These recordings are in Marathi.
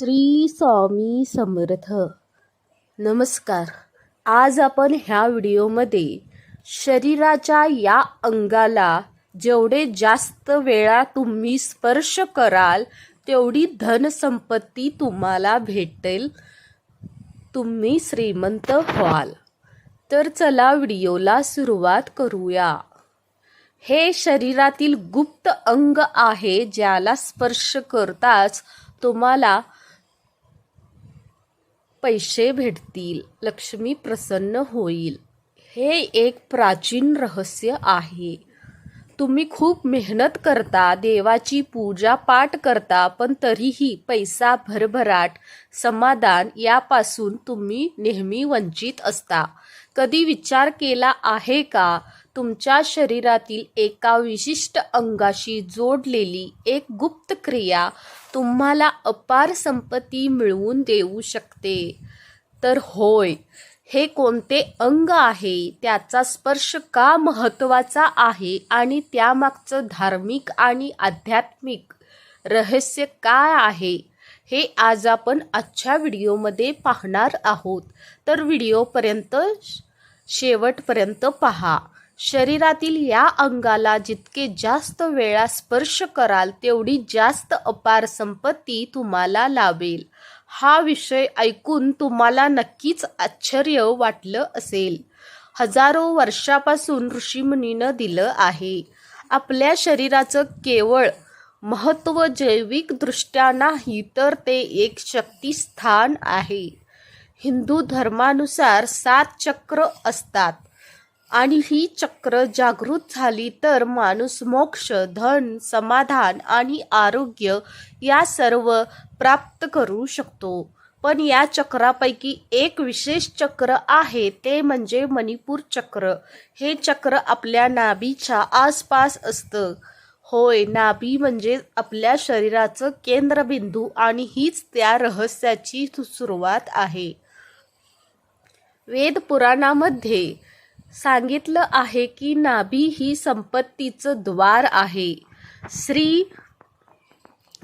श्री स्वामी समर्थ. नमस्कार. आज आपण ह्या व्हिडिओमध्ये शरीराच्या या अंगाला जेवढे जास्त वेळा तुम्ही स्पर्श कराल तेवढी धनसंपत्ती तुम्हाला भेटेल. तुम्ही श्रीमंत व्हाल. तर चला व्हिडिओला सुरुवात करूया. हे शरीरातील गुप्त अंग आहे ज्याला स्पर्श करताच तुम्हाला पैसे भेटतील लक्ष्मी प्रसन्न होईल. हे एक प्राचीन रहस्य आहे. तुम्ही खूप मेहनत करता देवाची पूजा पाठ करता पण तरीही पैसा भरभराट समाधान यापासून तुम्ही नेहमी वंचित असता. कधी विचार केला आहे का? तुमच्या शरीरातील एका विशिष्ट अंगाशी जोडलेली एक गुप्त क्रिया तुम्हाला अपार संपत्ती मिळवून देऊ शकते. तर होय हे कोणते अंग आहे? त्याचा स्पर्श का महत्त्वाचा आहे आणि त्यामागचं धार्मिक आणि आध्यात्मिक रहस्य काय आहे? हे आज आपण आजच्या व्हिडिओमध्ये पाहणार आहोत. तर व्हिडिओपर्यंत शेवटपर्यंत पहा. शरीरातील या अंगाला जितके जास्त वेळा स्पर्श कराल तेवढी जास्त अपार संपत्ती तुम्हाला लाभेल. हा विषय ऐकून तुम्हाला नक्कीच आश्चर्य वाटलं असेल. हजारो वर्षापासून ऋषीमुनीनं दिलं आहे. आपल्या शरीराचं केवळ महत्त्व जैविकदृष्ट्या नाही तर ते एक शक्तिस्थान आहे. हिंदू धर्मानुसार सात चक्र असतात. आणि ही चक्र जागृत झाली तर माणूस मोक्ष धन समाधान आणि आरोग्य या सर्व प्राप्त करू शकतो. पण या चक्रापैकी एक विशेष चक्र आहे ते म्हणजे मणिपूर चक्र. हे चक्र आपल्या नाभीच्या आसपास असतं. होय नाभी म्हणजे आपल्या शरीराचं केंद्रबिंदू आणि हीच त्या रहस्याची सुरुवात आहे. वेद पुराणामध्ये सांगितलं आहे की नाभी ही संपत्तीचं द्वार आहे. श्री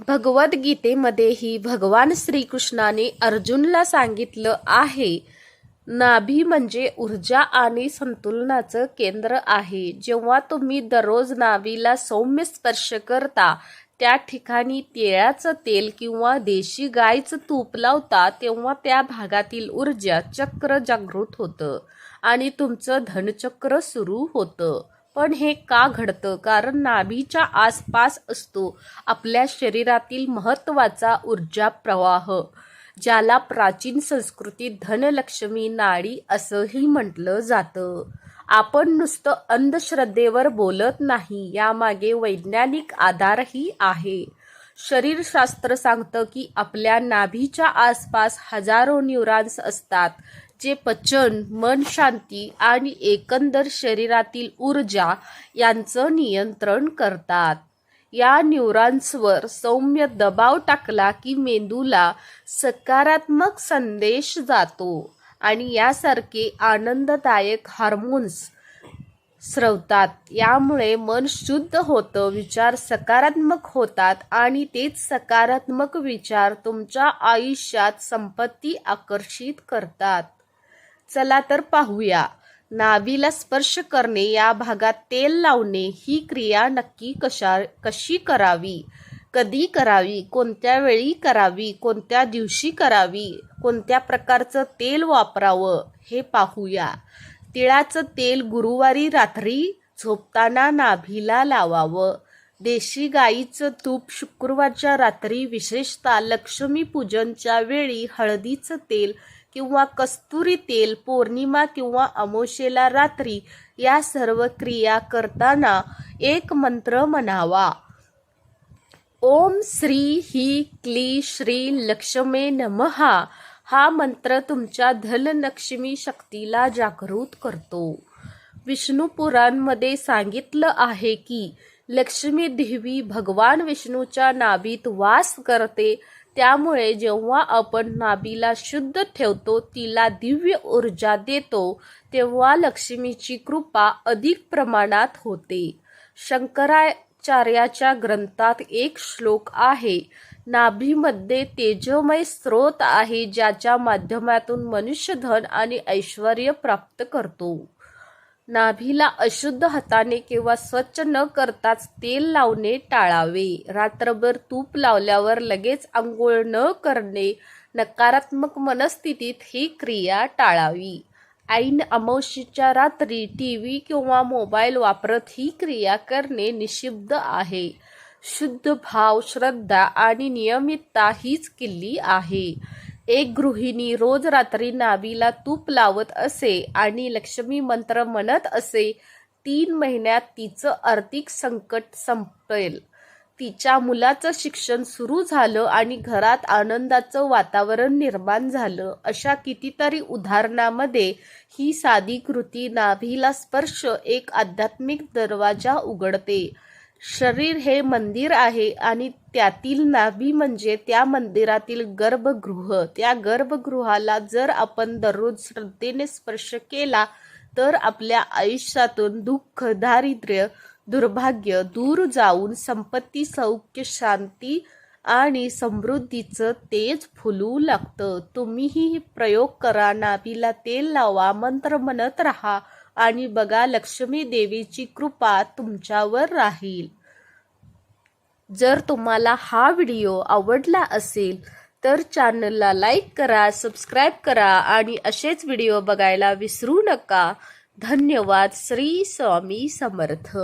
भगवद्गीतेमध्येही भगवान श्रीकृष्णाने अर्जुनला सांगितलं आहे नाभी म्हणजे ऊर्जा आणि संतुलनाचं केंद्र आहे. जेव्हा तुम्ही दररोज नाभीला सौम्य स्पर्श करता त्या ठिकाणी तिळाचं तेल किंवा देशी गायचं तूप लावता तेव्हा त्या भागातील ऊर्जा चक्र जागृत होतं. आणि तुमचं धनचक्र सुरू होतं. पण हे का घडतं? कारण नाभीच्या आसपास असतो आपल्या शरीरातील महत्त्वाचा ऊर्जा प्रवाह ज्याला प्राचीन संस्कृतीत धनलक्ष्मी नाडी असंही म्हटलं जातं. आपण नुसतं अंधश्रद्धेवर बोलत नाही यामागे वैज्ञानिक आधारही आहे. शरीरशास्त्र सांगतं की आपल्या नाभीच्या आसपास हजारो न्यूरॉन्स असतात जे पचन मन शांती आणि एकंदर शरीरातील ऊर्जा यांचं नियंत्रण करतात. या न्यूरॉन्सवर सौम्य दबाव टाकला की मेंदूला सकारात्मक संदेश जातो आणि यासारखे आनंददायक हार्मोन्स स्रवतात. यामुळे मन शुद्ध होतं विचार सकारात्मक होतात आणि तेच सकारात्मक विचार तुमच्या आयुष्यात संपत्ती आकर्षित करतात. चला तर पाहूया. नावीला स्पर्श करणे या भागात तेल लावणे ही क्रिया नक्की कशा कशी करावी? कधी करावी? कोणत्या वेळी करावी? कोणत्या दिवशी करावी? कोणत्या प्रकारचं तेल वापरावं? हे पाहूया. तिळाचं तेल गुरुवारी रात्री झोपताना नाभीला लावावं. देशी गाईचं तूप शुक्रवारच्या रात्री विशेषतः लक्ष्मीपूजनच्या वेळी हळदीचं तेल किंवा कस्तुरी तेल पौर्णिमा किंवा अमोशेला रात्री या सर्व क्रिया करताना एक मंत्र म्हणावा. ओम श्री ही क्ली श्री लक्ष्मे नमहा हा मंत्र तुमच्या धनलक्ष्मी शक्तीला जागृत करतो. विष्णू पुराणमध्ये सांगितलं आहे की लक्ष्मी देवी भगवान विष्णूच्या नाभीत वास करते त्यामुळे जेव्हा आपण नाभीला शुद्ध ठेवतो तिला दिव्य ऊर्जा देतो तेव्हा लक्ष्मीची कृपा अधिक प्रमाणात होते. शंकराचार्याच्या ग्रंथात एक श्लोक आहे नाभीमध्ये तेजोमय स्रोत आहे ज्याच्या माध्यमातून मनुष्य धन आणि ऐश्वर प्राप्त करतो. नाभीला अशुद्ध हाताने किंवा स्वच्छ न करताच तेल लावणे टाळावे. रात्रभर तूप लावल्यावर लगेच आंघोळ न करणे नकारात्मक मनस्थितीत ही क्रिया टाळावी. ऐन अमावशीच्या रात्री टी व्ही किंवा मोबाईल वापरत ही क्रिया करणे निषिद्ध आहे. शुद्ध भाव श्रद्धा आणि नियमितता हीच किल्ली आहे. एक गृहिणी रोज रात्री नावीला तूप लावत असे आणि लक्ष्मी मंत्र म्हणत असे तीन महिन्यात तिचं आर्थिक संकट संपेल. तिच्या मुलाचं शिक्षण सुरू झालं आणि घरात आनंदाचं वातावरण निर्माण झालं. अशा कितीतरी उदाहरणामध्ये ही साधी कृती नाभीला स्पर्श एक आध्यात्मिक दरवाजा उघडते. शरीर हे मंदिर आहे आणि त्यातील नाभी म्हणजे त्या मंदिरातील गर्भगृह. त्या गर्भगृहाला जर आपण दररोज श्रद्धेने स्पर्श केला तर आपल्या आयुष्यातून दुःख दारिद्र्य दुर्भाग्य दूर जाऊन संपत्ती सौख्य शांती आणि समृद्धीचं तेज फुलू लागतं. तुम्हीही प्रयोग करा नाभीला तेल लावा मंत्र म्हणत राहा. आणि बघा लक्ष्मी देवीची कृपा तुमच्यावर राहील. जर तुम्हाला हा व्हिडिओ आवडला असेल तर चॅनलला लाईक करा सबस्क्राईब करा आणि असेच व्हिडिओ बघायला विसरू नका. धन्यवाद. श्री स्वामी समर्थ.